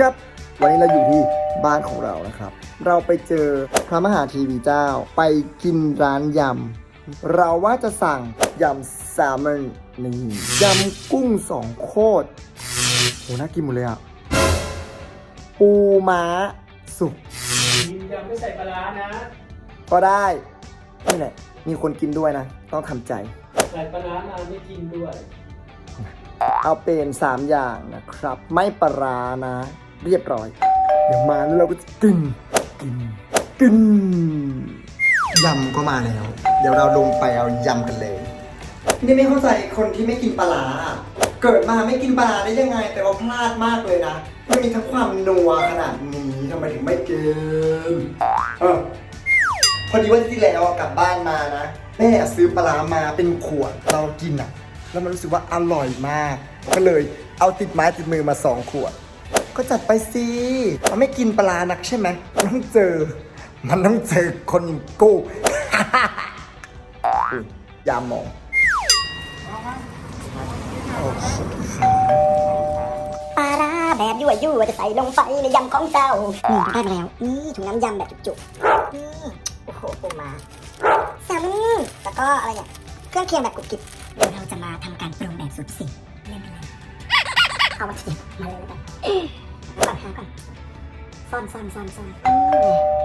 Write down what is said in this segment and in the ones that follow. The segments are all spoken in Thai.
ครับ วันนี้เราอยู่ที่บ้านของเรานะครับ เราไปเจอพระมหาทีวีเจ้า ไปกินร้านยำ เราว่าจะสั่งยำแซลมอนนี่ยำกุ้งสองโคตรโหน่ากินหมดเลยอะ ปูม้าสุกยืนยันไม่ใส่ปลาร้านะ ก็ได้นี่แหละมีคนกินด้วยนะ ต้องทำใจ ใส่ปลาร้ามาไม่กินด้วย เอาเป็น 3 อย่างนะครับ ไม่ปลาร้านะ เรียบร้อย เดี๋ยวมาแล้วเราก็จะกิน กิน กิน ยำก็มาแล้ว เดี๋ยวเราลงไปเอายำกันเลย นี่ไม่เข้าใจคนที่ไม่กินปลาร้าอะเกิดมาไม่กินปลาร้าได้ยังไง แต่ว่าพลาดมากเลยนะมันมีทั้งความนัวขนาดนี้ทำไมถึงไม่กินเออ พอดีว่าที่แล้วอะกลับบ้านมานะ แม่ซื้อปลาร้ามาเป็นขวดเรากินอะ แล้วมันรู้สึกว่าอร่อยมาก ก็เลยเอาติดไม้ติดมือมาสองขวด ก็จัดไปสิมันไม่กินปลานักใช่ไหมมันต้องเจอ มันต้องเจอคนอย่างกูอุ๊ยามองปลาร้าแบบยั่วยั่วจะใส่ลงไปในยำของเจ้านี่ได้มาแล้ว นี่ถุงน้ำยำแบบจุกๆนี่โอ้โหปูมาแซลมอนแล้วก็อะไรเนี่ยเครื่องเคียงแบบกรุบกริบเดี๋ยวเราจะมาทำการปรุงแบบสุดสิ่งเล่นไปเลยเอาวัตถุดิบมาเลยแล้วกัน ก่อนหาก่อนซ่อนซ่อนซ่อนซ่อนนี่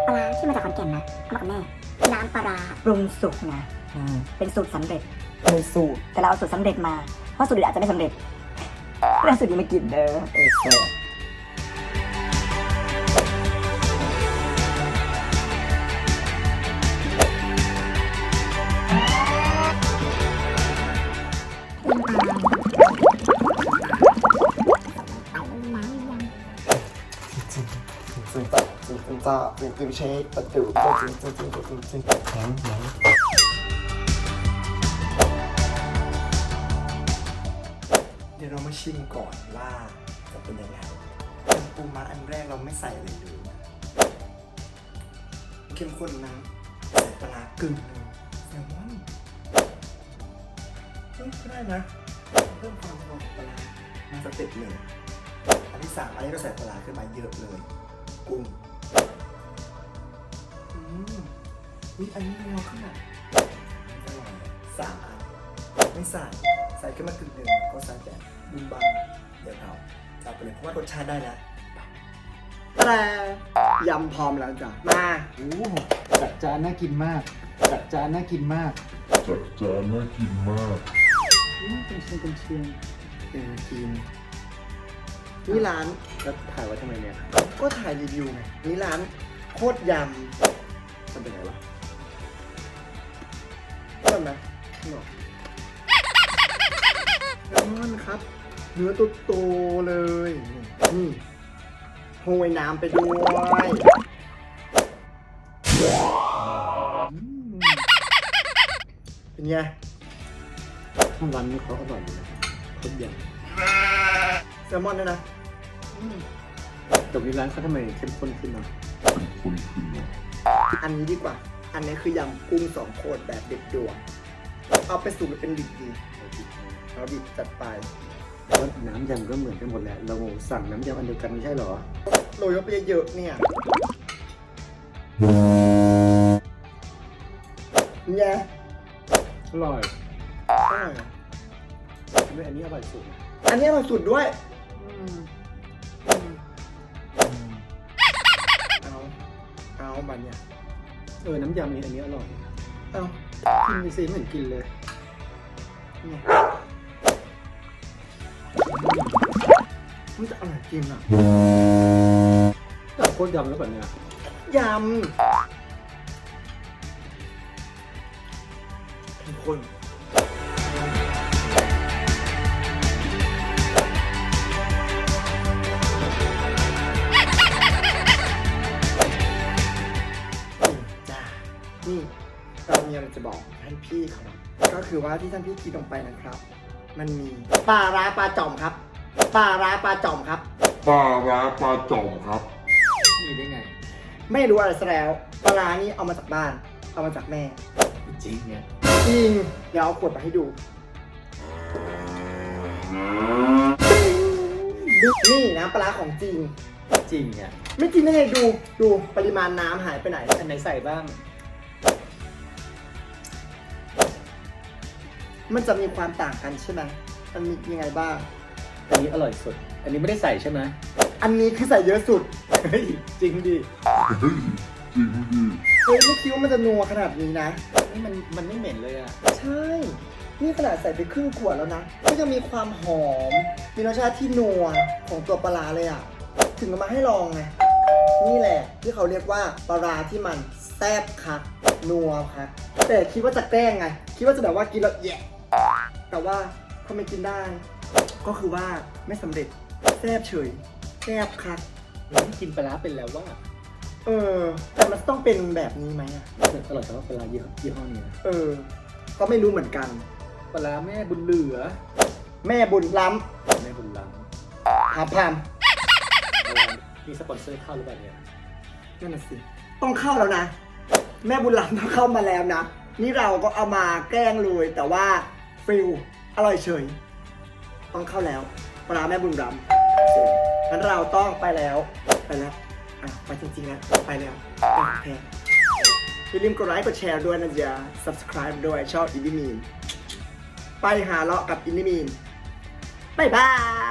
ปลาร้าที่มาจากขอนแก่นนะเอามากับแม่น้ำปลาร้าปรุงสุกนะอืมเป็นสูตรสำเร็จในสูตรแต่เราเอาสูตรสำเร็จมาเพราะสูตรอื่นอาจจะไม่สำเร็จเรื่องสูตรนี้มากินเด้อเออ จริงจริงจ้าจริงเชคประตูจริงจริงจริงจริงจริงแข็งแข็งเดี๋ยวเรามาชิมก่อนว่าจะเป็นยังไงเป็นปูม้าอันแรกเราไม่ใส่อะไรเลยนะเข้มข้นนะใส่ปลากึ่งหนึงแซลมอนเฮ้ยก็ได้นะเพิ่มความหอมปลาร้ามาสเต็ปหนึ่งอันที่สามอันนี้เราใส่ปลาขึ้นมาเยอะเลย กุ้ง อืมวิอันนี้เราขึ้นอะอร่อยสามอันไม่ใส่ใส่ขึ้นมากึ่งหนึ่งก็ใส่แต่บุมบัมเดี๋ยวเราจับไปเลยเพราะว่ารสชาติได้แล้วแต่ยำพร้อมแล้วจ้ะมาโอ้โหจัดจานน่ากินมาก จัดจานน่ากินมาก จัดจานน่ากินมากอืมเป็นเชียงเป็นเชียงเออกินนี่ร้านแล้วถ่ายไว้ทำไมเนี่ย ก็ถ่ายรีวิวไงนี่ร้านโคตรยำ มันเป็นไงวะเริ่มนะหนอกแซลมอนครับ เนื้อตัวโตๆเลยนี่โหยน้ำไปด้วยอืมเป็นไงร้านนี้เขาอร่อยอยู่นะทุกอย่างแซลมอนด้วยนะอืมแต่วันนี้ร้านเขาทำไมเข้มข้นขึ้นเนาะ คนขึ้นมา อันนี้ดีกว่า อันนี้คือยำกุ้งสองโคตรแบบเด็ดดวงเอาไปสูตรเป็นดิบดีเอาดิบจัดไปแล้วน้ำยำก็เหมือนกันหมดแหละ เราสั่งน้ำยำอันเดียวกันไม่ใช่เหรอ โรยเข้าไปเยอะๆเนี่ยเนี่ยอร่อยอ่าไม่อันนี้อร่อยสุดนะอันนี้อร่อยสุดด้วยอืมเอา เอาบันเนี่ย เออน้ำยำนี้อันนี้อร่อย เอากินไปสิไม่เห็นกินเลยเนี่ยมันจะอร่อยจริงอะแต่โคตรยำแล้วแบบเนี้ยยำเข้มข้น คือว่าที่ท่านพี่กินลงไปนะครับ มันมีปลาร้าปลาจ่อมครับปลาร้าปลาจ่อมครับปลาร้าปลาจ่อมครับมีได้ไง ไม่รู้อะไรซะแล้วปลาร้านี้เอามาจากบ้าน เอามาจากแม่ จริงเนี่ยจริงเดี๋ยวเอาขวดมาให้ดูนี่น้ำปลาร้าของจริง จริงอะไม่จริงได้ไงดูดูปริมาณน้ำหายไปไหนอันไหนใส่บ้าง มันจะมีความต่างกันใช่ไหมมันมียังไงบ้าง อันนี้อร่อยสุด อันนี้ไม่ได้ใส่ใช่ไหมอันนี้คือใส่เยอะสุด เฮ้ยจริงดิเฮ้ยจริงดิเฮ้ยไม่คิดว่ามันจะนัวขนาดนี้นะ นี่มันมันไม่เหม็นเลยอะ ใช่ นี่ขนาดใส่ไปครึ่งขวดแล้วนะ ก็ยังมีความหอม มีรสชาติที่นัวของตัวปลาร้าเลยอะ ถึงเอามาให้ลองไง นี่แหละที่เขาเรียกว่าปลาร้าที่มันแซ่บคักนัวคักแต่คิดว่าจะแกล้งไง คิดว่าจะแบบว่ากินแล้วแย่ แต่ว่าทำไมกินได้ ก็คือว่าไม่สำเร็จแซ่บเฉยแซ่บคักเราที่กินปลาร้าเป็นแล้วว่าเออแต่มันต้องเป็นแบบนี้ไหมอะอร่อยแต่ว่าปลาร้ายี่ห้อยี่ห้อนี้นะเออ ก็ไม่รู้เหมือนกัน ปลาร้าแม่บุญเหลือแม่บุญล้แม่บุญล้ำหาพามำมีสปอนเซอร์เข้าหรือเปล่าเนี่ยนั่นน่ะสิต้องเข้าแล้วนะ แม่บุญล้ำต้องเข้ามาแล้วนะ นี่เราก็เอามาแกล้งเลยแต่ว่า ฟิลอร่อยเฉย ต้องเข้าแล้วปลาแม่บุญรำงั้นเราต้องไปแล้ว ไปแล้วอะไปจริงๆแล้วไปแล้วโอเคอย่าลืมกดไลค์กดแชร์ด้วยนะจ๊ะ subscribe ด้วยชอบอินดีมีน ไปหาเลาะกับอินดีมีนบายบายไปแล้ว